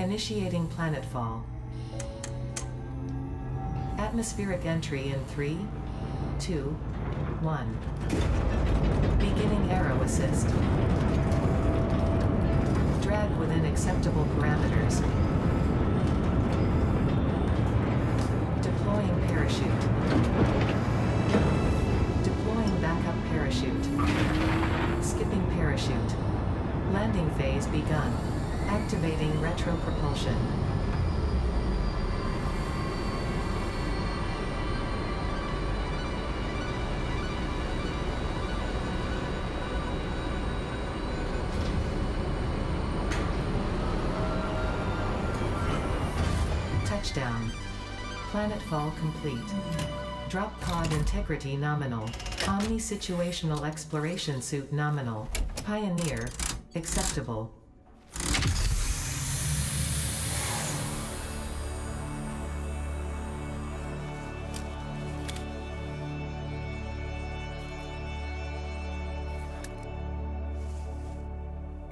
Initiating planetfall. Atmospheric entry in 3, 2, 1. Beginning aero assist. Drag within acceptable parameters. Deploying parachute. Deploying backup parachute. Skipping parachute. Landing phase begun. Activating retro propulsion. Touchdown. Planetfall complete. Drop pod integrity nominal. Omni situational exploration suit nominal. Pioneer. Acceptable.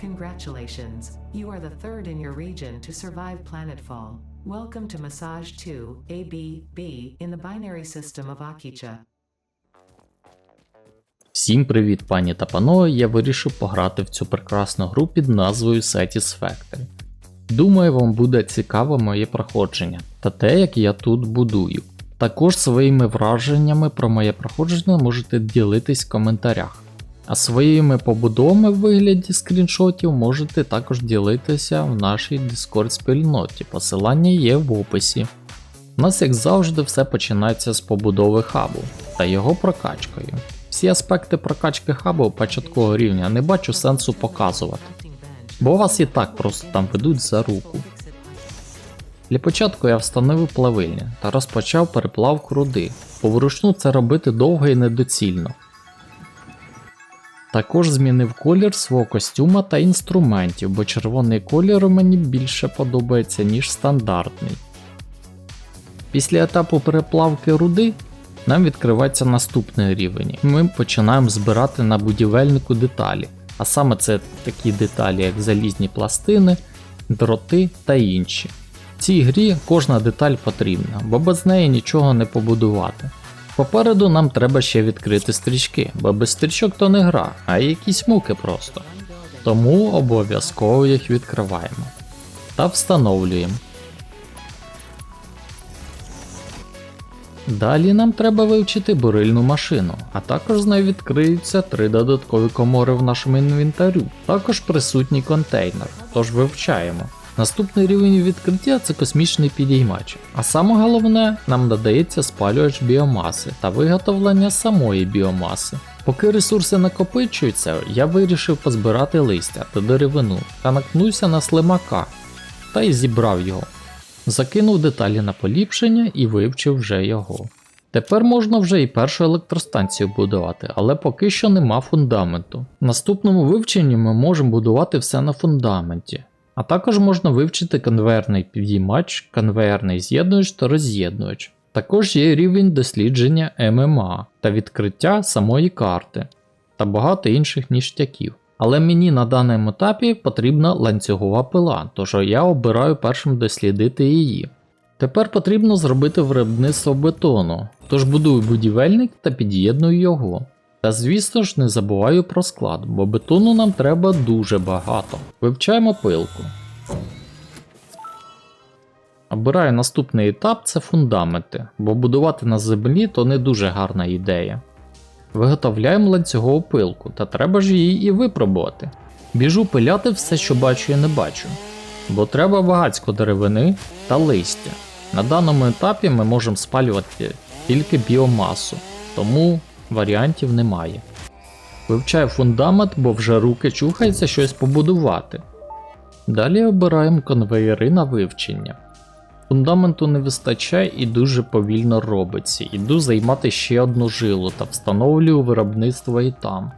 Congratulations, you are the third in your region to survive planetfall. Welcome to Massage 2, A, B, B, in the binary system of Akicha. Всім привіт, пані та панове, я вирішив пограти в цю прекрасну гру під назвою Satisfactory. Думаю, вам буде цікаве моє проходження та те, як я тут будую. Також своїми враженнями про моє проходження можете ділитись в коментарях. А своїми побудовами в вигляді скріншотів можете також ділитися в нашій Discord спільноті. Посилання є в описі. У нас, як завжди, все починається з побудови хабу та його прокачкою. Всі аспекти прокачки хабу початкового рівня не бачу сенсу показувати, бо вас і так просто там ведуть за руку. Для початку я встановив плавильню та розпочав переплавку руди, бо вручну це робити довго і недоцільно. Також змінив колір свого костюма та інструментів, бо червоний колір мені більше подобається, ніж стандартний. Після етапу переплавки руди нам відкривається наступний рівень. Ми починаємо збирати на будівельнику деталі, а саме це такі деталі, як залізні пластини, дроти та інші. В цій грі кожна деталь потрібна, бо без неї нічого не побудувати. Попереду нам треба ще відкрити стрічки, бо без стрічок то не гра, а якісь муки просто. Тому обов'язково їх відкриваємо та встановлюємо. Далі нам треба вивчити бурильну машину, а також з нею відкриються три додаткові комори в нашому інвентарю. Також присутній контейнер, тож вивчаємо. Наступний рівень відкриття це космічний підіймач. А саме головне, нам надається спалювач біомаси та виготовлення самої біомаси. Поки ресурси накопичуються, я вирішив позбирати листя та деревину та наткнувся на слимака та й зібрав його. Закинув деталі на поліпшення і вивчив вже його. Тепер можна вже і першу електростанцію будувати, але поки що нема фундаменту. В наступному вивченні ми можемо будувати все на фундаменті. А також можна вивчити конвейерний підіймач, конвейерний з'єднувач та роз'єднувач. Також є рівень дослідження ММА та відкриття самої карти та багато інших ніштяків. Але мені на даному етапі потрібна ланцюгова пила, тож я обираю першим дослідити її. Тепер потрібно зробити виробництво бетону, тож будую будівельник та під'єдную його. Та звісно ж не забуваю про склад, бо бетону нам треба дуже багато. Вивчаємо пилку. Обираю наступний етап це фундаменти, бо будувати на землі то не дуже гарна ідея. Виготовляємо ланцюгову пилку, та треба ж її і випробувати. Біжу пиляти все, що бачу і не бачу, бо треба багацько деревини та листя. На даному етапі ми можемо спалювати тільки біомасу, тому варіантів немає. Вивчаю фундамент, бо вже руки чухаються щось побудувати. Далі обираємо конвеєри на вивчення. Фундаменту не вистачає і дуже повільно робиться. Іду займати ще одну жилу та встановлюю виробництво і там.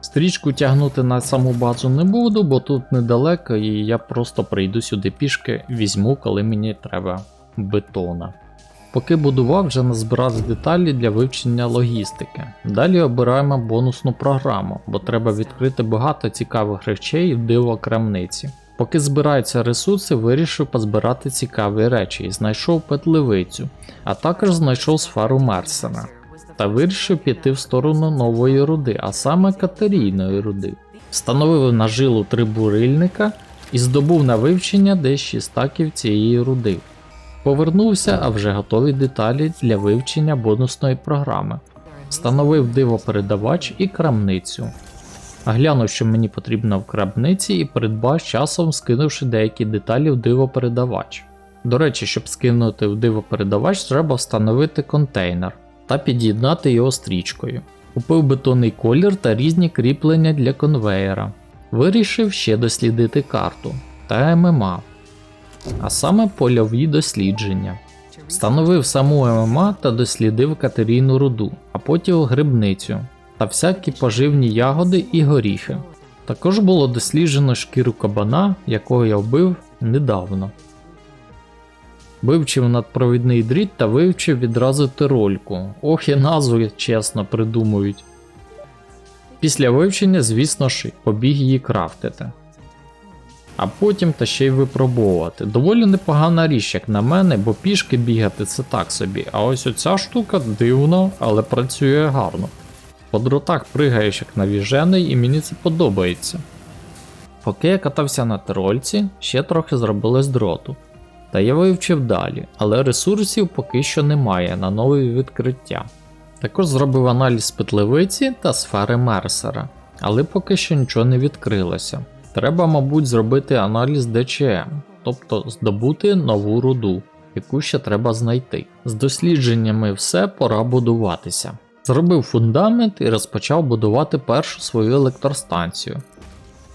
Стрічку тягнути на саму базу не буду, бо тут недалеко, і я просто прийду сюди пішки, візьму, коли мені треба бетона. Поки будував, вже назбирав деталі для вивчення логістики. Далі обираємо бонусну програму, бо треба відкрити багато цікавих речей в диво крамниці. Поки збираються ресурси, вирішив позбирати цікаві речі і знайшов петливицю, а також знайшов сферу Мерсена та вирішив піти в сторону нової руди, а саме катерійної руди. Встановив на жилу три бурильника і здобув на вивчення десь 6 стаків цієї руди. Повернувся, а вже готові деталі для вивчення бонусної програми. Встановив дивопередавач і крамницю. Глянув, що мені потрібно в крамниці, і придбав часом, скинувши деякі деталі в дивопередавач. До речі, щоб скинути в дивопередавач, треба встановити контейнер та під'єднати його стрічкою. Купив бетонний колір та різні кріплення для конвеєра. Вирішив ще дослідити карту та ММА, а саме польові дослідження. Встановив саму ММА та дослідив катерійну руду, а потім грибницю та всякі поживні ягоди і горіхи. Також було досліджено шкіру кабана, якого я вбив недавно. Вивчив надпровідний дріт та вивчив відразу тирольку. Ох і назви чесно придумують. Після вивчення, звісно ж, побіг її крафтити. А потім та ще й випробовувати. Доволі непогана річ, як на мене, бо пішки бігати це так собі. А ось оця штука дивно, але працює гарно. По дротах пригаєш як навіжений, і мені це подобається. Поки я катався на тирольці, ще трохи зробилось дроту. Та я вивчив далі, але ресурсів поки що немає на нові відкриття. Також зробив аналіз петливиці та сфери Мерсера, але поки що нічого не відкрилося. Треба, мабуть, зробити аналіз ДЧМ, тобто здобути нову руду, яку ще треба знайти. З дослідженнями все, пора будуватися. Зробив фундамент і розпочав будувати першу свою електростанцію.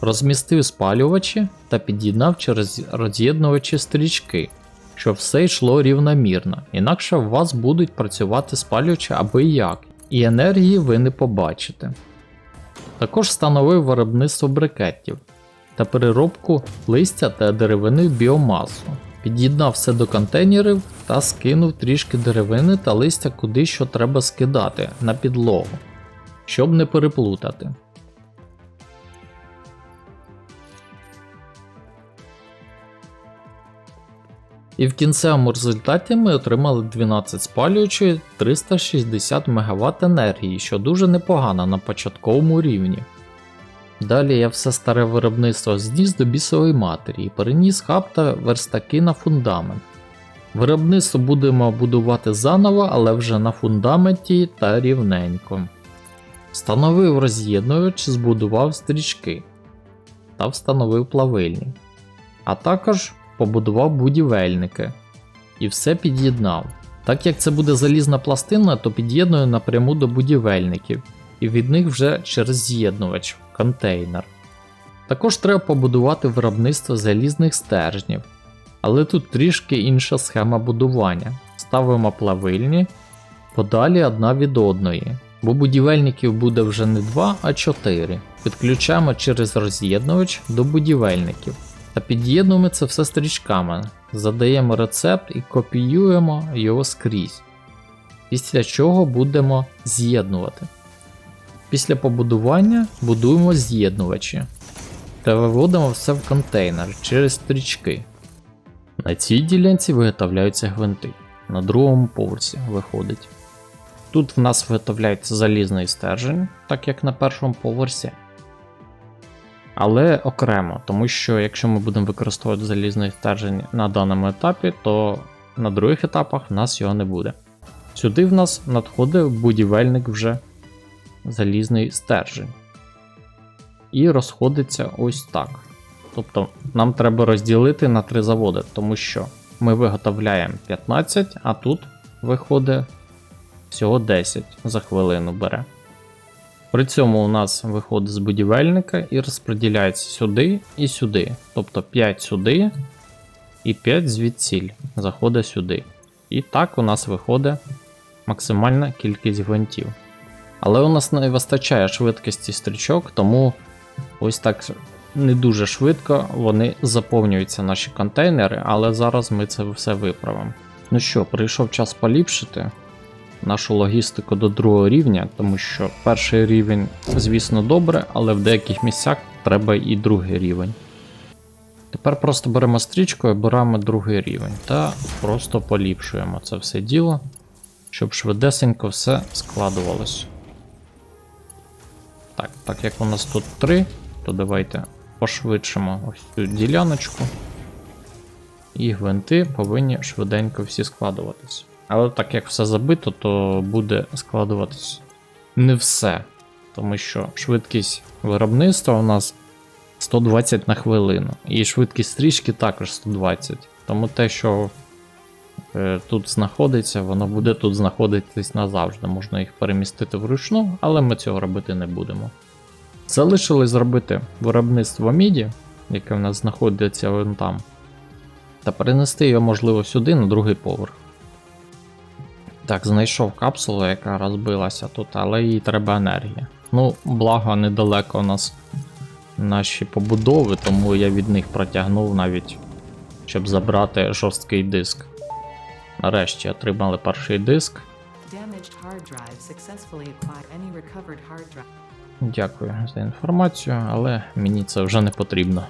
Розмістив спалювачі та під'єднав через роз'єднувачі стрічки, щоб все йшло рівномірно, інакше у вас будуть працювати спалювачі аби як, і енергії ви не побачите. Також встановив виробництво брикетів та переробку листя та деревини в біомасу. Під'єднав все до контейнерів та скинув трішки деревини та листя куди що треба скидати на підлогу, щоб не переплутати. І в кінцевому результаті ми отримали 12 спалюючої 360 МВт енергії, що дуже непогано на початковому рівні. Далі я все старе виробництво зніс до бісової матері і переніс хаб та верстаки на фундамент. Виробництво будемо будувати заново, але вже на фундаменті та рівненько. Встановив роз'єднувач, збудував стрічки та встановив плавильні. А також побудував будівельники і все під'єднав. Так як це буде залізна пластина, то під'єдную напряму до будівельників і від них вже через з'єднувач контейнер. Також треба побудувати виробництво залізних стержнів, але тут трішки інша схема будування. Ставимо плавильні подалі одна від одної, бо будівельників буде вже не 2, а 4. Підключаємо через роз'єднувач до будівельників. Та під'єднуємо це все стрічками, задаємо рецепт і копіюємо його скрізь. Після чого будемо з'єднувати. Після побудування будуємо з'єднувачі та виводимо все в контейнер через стрічки. На цій ділянці виготовляються гвинти. На другому поверсі виходить. Тут в нас виготовляється залізний стержень, так як на першому поверсі. Але окремо, тому що якщо ми будемо використовувати залізний стержень на даному етапі, то на других етапах в нас його не буде. Сюди в нас надходить будівельник вже залізний стержень. І розходиться ось так. Тобто нам треба розділити на три заводи, тому що ми виготовляємо 15, а тут виходить всього 10 за хвилину бере. При цьому у нас виходить з будівельника і розподіляється сюди і сюди. Тобто 5 сюди і 5 звідсіль заходить сюди. І так у нас виходить максимальна кількість гвинтів. Але у нас не вистачає швидкості стрічок, тому ось так не дуже швидко вони заповнюються наші контейнери, але зараз ми це все виправимо. Ну що, прийшов час поліпшити нашу логістику до другого рівня, тому що перший рівень, звісно, добре, але в деяких місцях треба і другий рівень. Тепер просто беремо стрічку і беремо другий рівень та просто поліпшуємо це все діло, щоб швидесенько все складувалось. Так, так як у нас тут 3, то давайте пошвидшимо ось цю діляночку. І гвинти повинні швиденько всі складуватись. Але так як все забито, то буде складуватись не все. Тому що швидкість виробництва у нас 120 на хвилину. І швидкість стрічки також 120. Тому те, що тут знаходиться, воно буде тут знаходитись назавжди. Можна їх перемістити вручну, але ми цього робити не будемо. Залишилось зробити виробництво міді, яке в нас знаходиться вон там, та перенести його, можливо, сюди на другий поверх. Так, знайшов капсулу, яка розбилася тут, але їй треба енергія. Ну, благо, недалеко у нас наші побудови, тому я від них протягнув навіть, щоб забрати жорсткий диск. Нарешті отримали перший диск. Дякую за інформацію, але мені це вже не потрібно.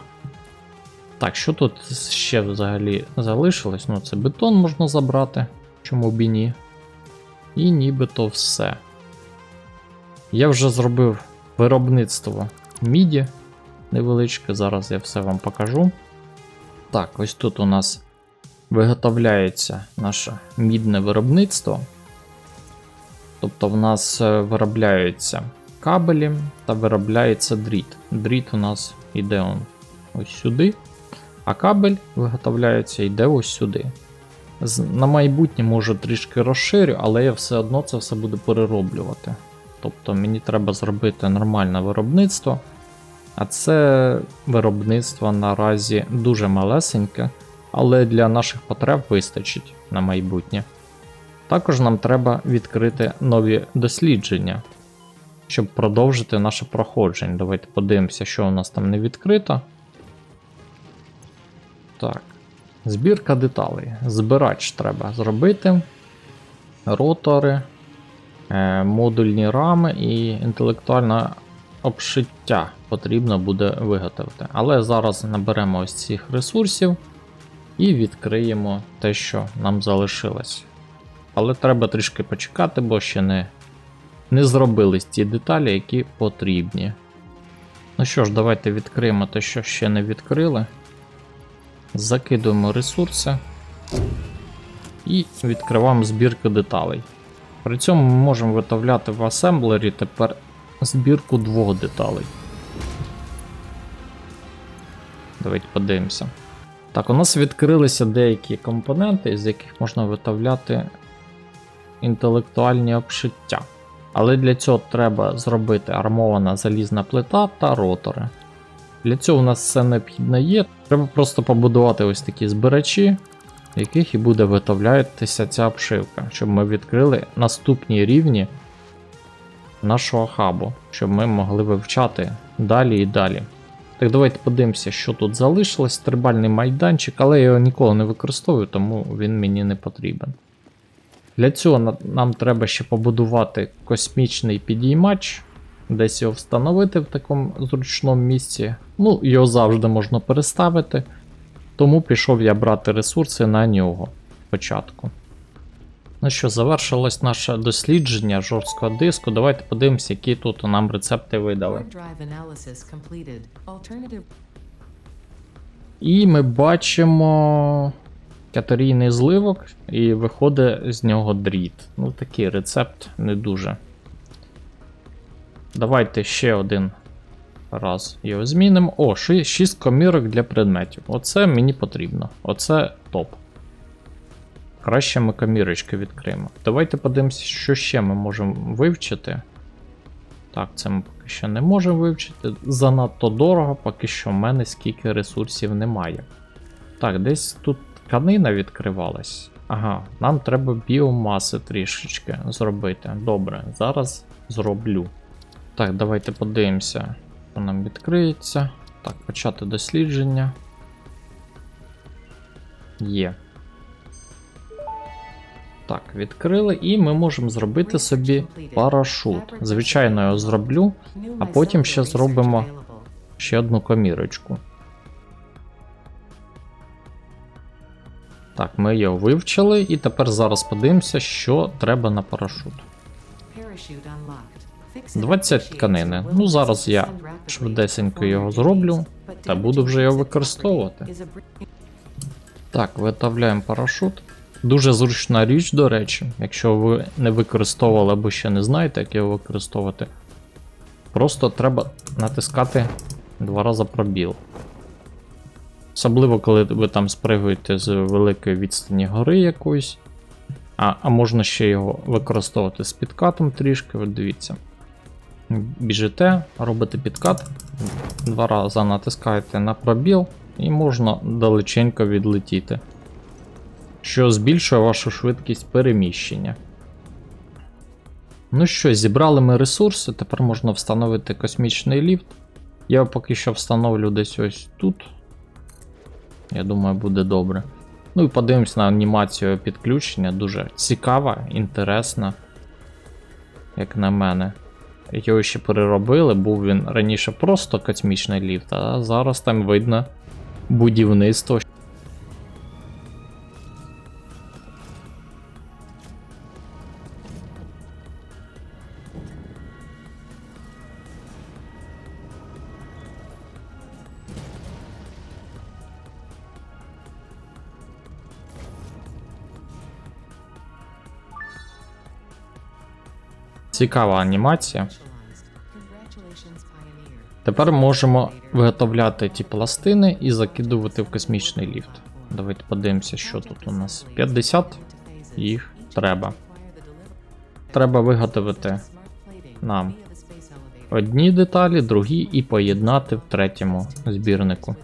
Так, що тут ще взагалі залишилось? Ну, це бетон можна забрати, чому б і ні. І нібито все. Я вже зробив виробництво міді невеличке, зараз я все вам покажу. Так, ось тут у нас виготовляється наше мідне виробництво. Тобто в нас е, виробляються кабелі та виробляється дріт. Дріт у нас йде он ось сюди, а кабель виготовляється йде ось сюди. На майбутнє може трішки розширю, але я все одно це все буду перероблювати. Тобто мені треба зробити нормальне виробництво. А це виробництво наразі дуже малесеньке, але для наших потреб вистачить на майбутнє. Також нам треба відкрити нові дослідження, щоб продовжити наше проходження. Давайте подивимося, що у нас там не відкрито. Так. Збірка деталей. Збирач треба зробити. Ротори, е, модульні рами і інтелектуальне обшиття потрібно буде виготовити. Але зараз наберемо ось цих ресурсів і відкриємо те, що нам залишилось. Але треба трішки почекати, бо ще не, не зробились ті деталі, які потрібні. Ну що ж, давайте відкриємо те, що ще не відкрили. Закидуємо ресурси і відкриваємо збірку деталей. При цьому ми можемо виготовляти в асемблері тепер збірку двох деталей. Давайте подивимося. Так, у нас відкрилися деякі компоненти, з яких можна виготовляти інтелектуальні обшиття. Але для цього треба зробити армована залізна плита та ротори. Для цього у нас все необхідно є. Треба просто побудувати ось такі збирачі, в яких і буде виготовлятися ця обшивка, щоб ми відкрили наступні рівні нашого хабу, щоб ми могли вивчати далі і далі. Так, давайте подивимося, що тут залишилось. Стрибальний майданчик, але я його ніколи не використовую, тому він мені не потрібен. Для цього нам треба ще побудувати космічний підіймач, десь його встановити в такому зручному місці. Ну, його завжди можна переставити. Тому пішов я брати ресурси на нього спочатку. Ну що, завершилось наше дослідження жорсткого диску. Давайте подивимося, які тут нам рецепти видали. І ми бачимо катерійний зливок, і виходить з нього дріт. Ну, такий рецепт не дуже. Давайте ще один раз його змінимо. О, 6 комірок для предметів. Оце мені потрібно. Оце топ. Краще ми комірочки відкриємо. Давайте подивимося, що ще ми можемо вивчити. Так, це ми поки що не можемо вивчити. Занадто дорого, поки що в мене скільки ресурсів немає. Так, десь тут тканина відкривалась. Ага, нам треба біомаси трішечки зробити. Добре, зараз зроблю. Так, давайте подивимося, що нам відкриється. Так, почати дослідження. Є. Так, відкрили, і ми можемо зробити собі парашут. Звичайно, я його зроблю, А потім ще зробимо ще одну комірочку. Так, ми його вивчили, і тепер зараз подивимося, що треба на парашут. Parachute unlocked. Fix it 20 тканини. Ну, зараз я швидесенько його зроблю, та буду вже його використовувати. Так, виготовляємо парашут. Дуже зручна річ, до речі, якщо ви не використовували або ще не знаєте, як його використовувати. Просто треба натискати два рази пробіл. Особливо, коли ви там спригуєте з великої відстані гори якоїсь. А, а можна ще його використовувати з підкатом трішки, от дивіться. Біжите, робите підкат, два рази натискаєте на пробіл, і можна далеченько відлетіти, що збільшує вашу швидкість переміщення. Ну що, зібрали ми ресурси, тепер можна встановити космічний ліфт. Я поки що встановлю десь ось тут. Я думаю, буде добре. Ну і подивимось на анімацію підключення. Дуже цікава, інтересна, як на мене. Його ще переробили, був він раніше просто космічний ліфт, а зараз там видно будівництво. Цікава анімація. Тепер можемо виготовляти ті пластини і закидувати в космічний ліфт. Давайте подивимося, що тут у нас. 50 їх треба. Треба виготовити нам одні деталі, другі і поєднати в третьому збірнику.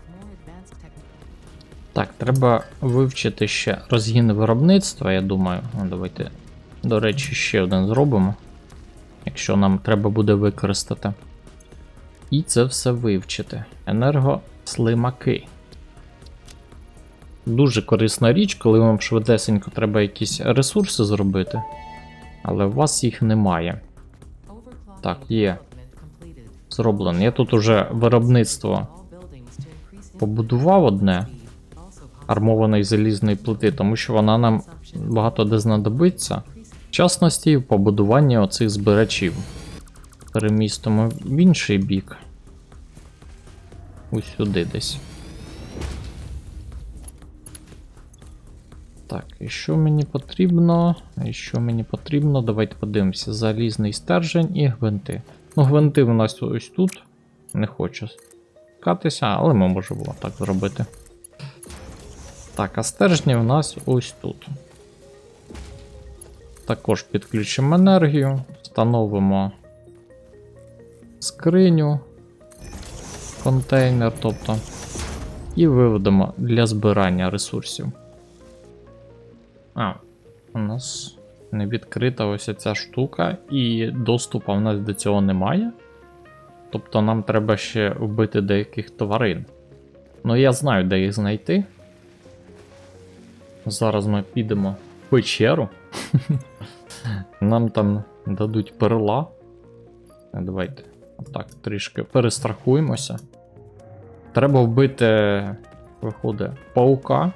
Так, треба вивчити ще розгін виробництва, я думаю. Давайте, до речі, ще один зробимо. Якщо нам треба буде використати. І це все вивчити. Енергослимаки. Дуже корисна річ, коли вам швидесенько треба якісь ресурси зробити, але у вас їх немає. Так, є. Зроблено. Я тут уже виробництво побудував одне армованої залізної плити, тому що вона нам багато де знадобиться. В частності в побудуванні оцих збирачів. Перемістимо в інший бік. Ось сюди десь. Так, і що мені потрібно? І що мені потрібно? Давайте подивимося. Залізний стержень і гвинти. Ну, гвинти у нас ось тут. Не хочу катися, але ми можемо так зробити. Так, а стержні у нас ось тут. Також підключимо енергію, встановимо скриню, контейнер, тобто, і виведемо для збирання ресурсів. А, у нас не відкрита ось ця штука, і доступу в нас до цього немає. Тобто нам треба ще вбити деяких тварин. Ну я знаю, де їх знайти. Зараз ми підемо в печеру. Нам там дадуть перла. Давайте отак трішки перестрахуємося. Треба вбити, виходить, паука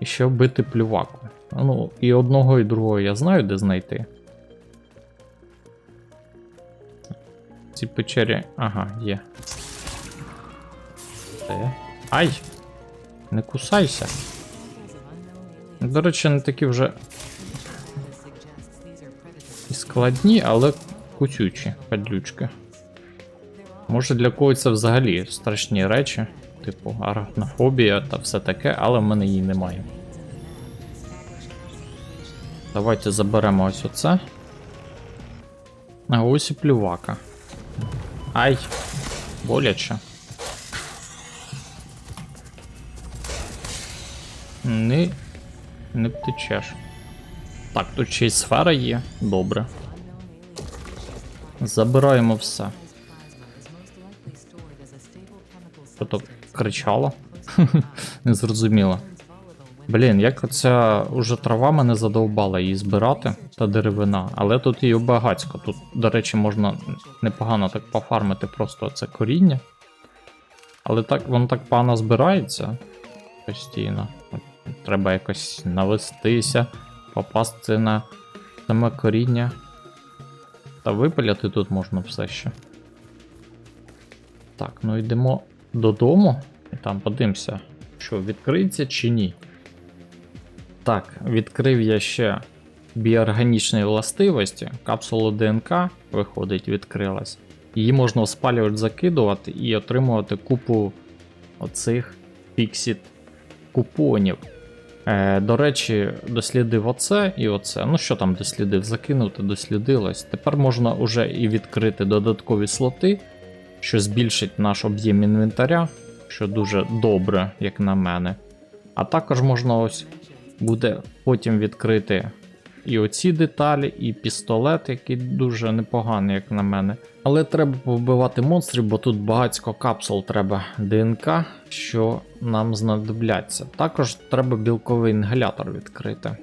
і ще вбити плюваку. Ну, і одного, і другого я знаю, де знайти. Ці печері. Ага, є. Де? Ай! Не кусайся. До речі, не такі вже складні, але кусючі падлючки. Може для когось це взагалі страшні речі, типу арахнофобія та все таке, але в мене її немає. Давайте заберемо ось оце. А ось і плювака. Ай, боляче. Не, не втечеш. Так, тут ще й сфера є. Добре. Забираємо все. Тобто кричало. Не зрозуміло. Блін, як оця уже трава мене задовбала її збирати та деревина, але тут її багацько. Тут, до речі, можна непогано так пофармити просто це коріння. Але так воно так погано збирається постійно. Треба якось навестися, попасти на саме коріння. Та випиляти тут можна все ще. Так, ну йдемо додому і там подивимося, що відкриється чи ні. Так, відкрив я ще біорганічної властивості. Капсула ДНК, виходить, відкрилась. Її можна в спалювач закидувати і отримувати купу оцих фіксіт купонів. Е, до речі, дослідив оце і оце. Ну що там дослідив? Закинути, дослідилось. Тепер можна уже і відкрити додаткові слоти, що збільшить наш об'єм інвентаря, що дуже добре, як на мене. А також можна ось буде потім відкрити і оці деталі, і пістолет, який дуже непоганий, як на мене. Але треба повбивати монстрів, бо тут багатько капсул треба ДНК, що нам знадобляться. Також треба білковий інгалятор відкрити.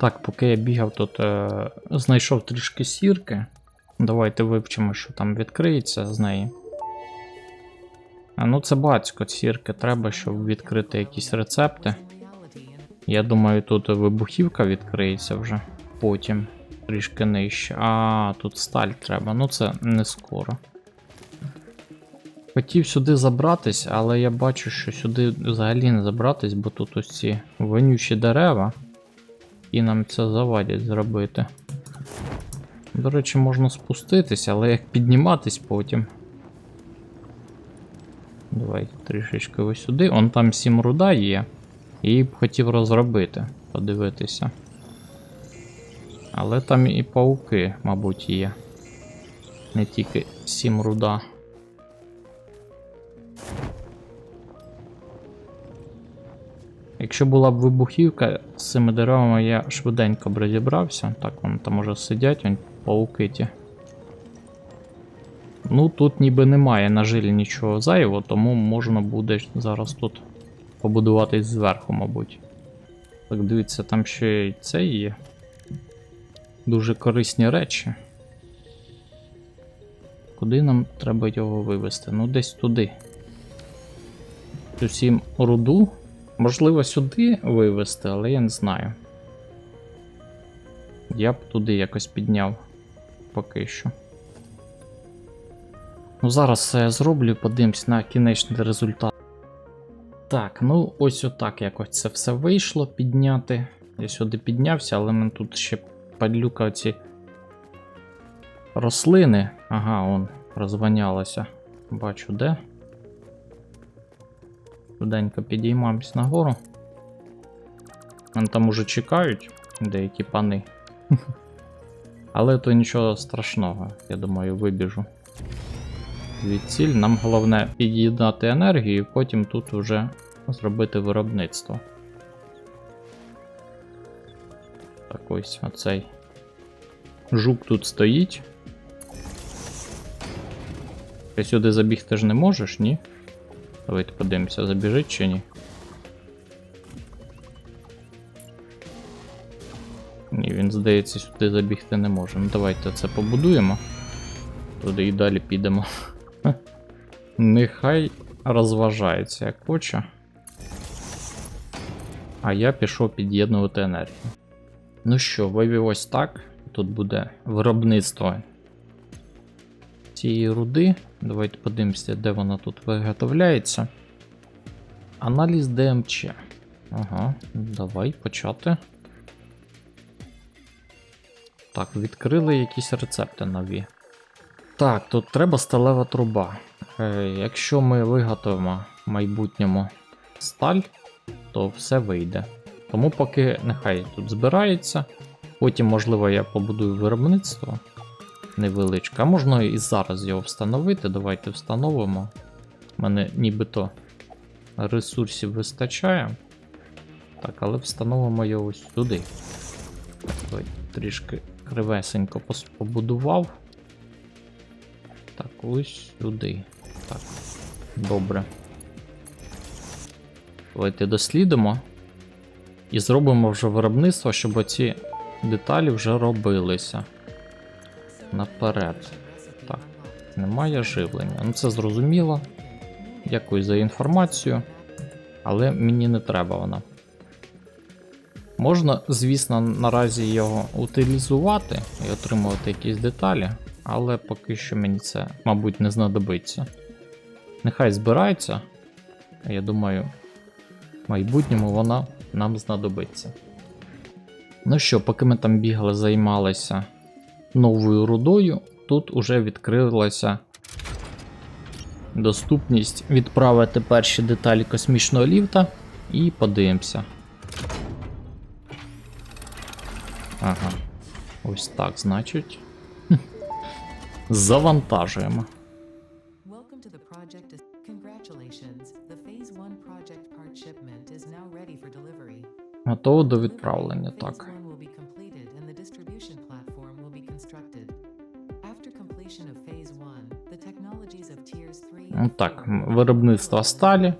Так, поки я бігав тут, е, знайшов трішки сірки. Давайте вивчимо, що там відкриється з неї. А ну це батько сірки треба, щоб відкрити якісь рецепти. Я думаю, тут вибухівка відкриється вже потім трішки нижче. А, тут сталь треба, ну це не скоро. Хотів сюди забратись, але я бачу, що сюди взагалі не забратись, бо тут ось ці вонючі дерева, і нам це завадять зробити. До речі, можна спуститися, але як підніматись потім. Давай трішечки ось сюди. Он там сім руда є. І хотів розробити, подивитися. Але там і пауки, мабуть, є. Не тільки сім руда. Якщо була б вибухівка з цими деревами, я швиденько б розібрався. Так, вони там уже сидять, он пауки ті. Ну, тут ніби немає на жилі нічого зайвого, тому можна буде зараз тут побудуватись зверху, мабуть. Так, дивіться, там ще й це є. Дуже корисні речі. Куди нам треба його вивезти? Ну, десь туди. Цю сім руду. Можливо, сюди вивезти, але я не знаю. Я б туди якось підняв поки що. Ну, зараз все я зроблю, подивимось на кінечний результат. Так, ну ось отак якось це все вийшло підняти. Я сюди піднявся, але мене тут ще падлюка ці рослини. Ага, он розванялося. Бачу де. Швиденько підіймаємось нагору. Мене там уже чекають деякі пани. Але то нічого страшного, я думаю, вибіжу. Звідсіль нам головне під'єднати енергію і потім тут уже зробити виробництво. Так ось оцей жук тут стоїть. Ти сюди забігти ж не можеш, ні? Давайте подивимося, забіжить чи ні. Ні, він здається, сюди забігти не може. Ну давайте це побудуємо. Туди і далі підемо. Нехай розважається як хоче. А я пішов під'єднувати енергію. Ну що, вивів ось так. Тут буде виробництво цієї руди. Давайте подивимося, де вона тут виготовляється. Аналіз ДМЧ. Ага, давай почати. Так, відкрили якісь рецепти нові. Так, тут треба сталева труба. Е, якщо ми виготовимо в майбутньому сталь, то все вийде. Тому поки нехай тут збирається. Потім, можливо, я побудую виробництво невеличке. А можна і зараз його встановити. Давайте встановимо. У мене нібито ресурсів вистачає. Так, але встановимо його ось сюди. Давай трішки кривесенько побудував. Так, ось сюди. Так, добре. Давайте дослідимо. І зробимо вже виробництво, щоб оці деталі вже робилися. Наперед. Так, немає живлення. Ну це зрозуміло. Дякую за інформацію. Але мені не треба вона. Можна, звісно, наразі його утилізувати і отримувати якісь деталі, але поки що мені це, мабуть, не знадобиться. Нехай збирається. Я думаю, в майбутньому вона нам знадобиться. Ну що, поки ми там бігали, займалися новою рудою, тут уже відкрилася доступність відправити перші деталі космічного ліфта і подивимося. Ага. Ось так, значить. Завантажуємо. 3 Ну and так, 4 м, виробництво сталі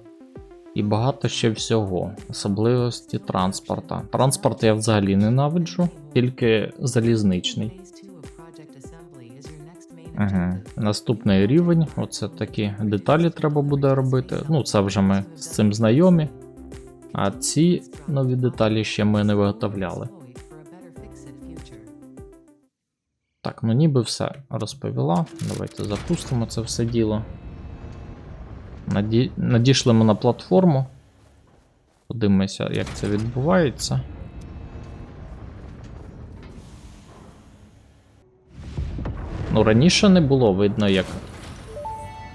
і багато ще всього, особливості транспорта. Транспорт я взагалі ненавиджу, тільки залізничний. Phase 2 of project assembly is your next main Угу. Наступний рівень, оце такі деталі треба буде робити. Ну, це вже ми з цим знайомі. А ці нові деталі ще ми не виготовляли. Так, ну ніби все розповіла. Давайте запустимо це все діло. Наді... Надішлемо на платформу. Подивимося, як це відбувається. Ну, раніше не було видно, як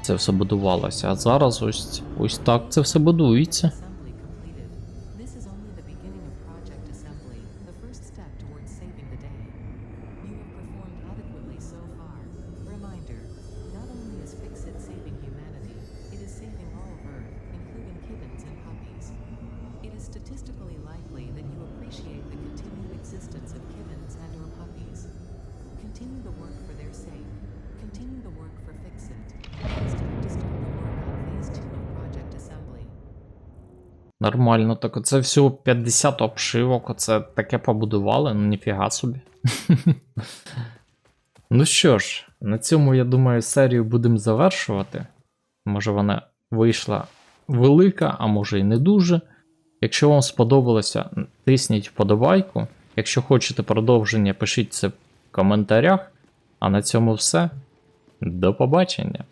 це все будувалося, а зараз ось, ось так це все будується. Continue the work for their sake. Continue the work for Fixit. It is to start the work on phase 2 of project assembly. Нормально, так оце всього 50 обшивок, оце таке побудували, ну ніфіга собі. ну що ж, на цьому, я думаю, серію будемо завершувати. Може вона вийшла велика, а може і не дуже. Якщо вам сподобалося, тисніть вподобайку. Якщо хочете продовження, пишіть це коментарях. А на цьому все. До побачення!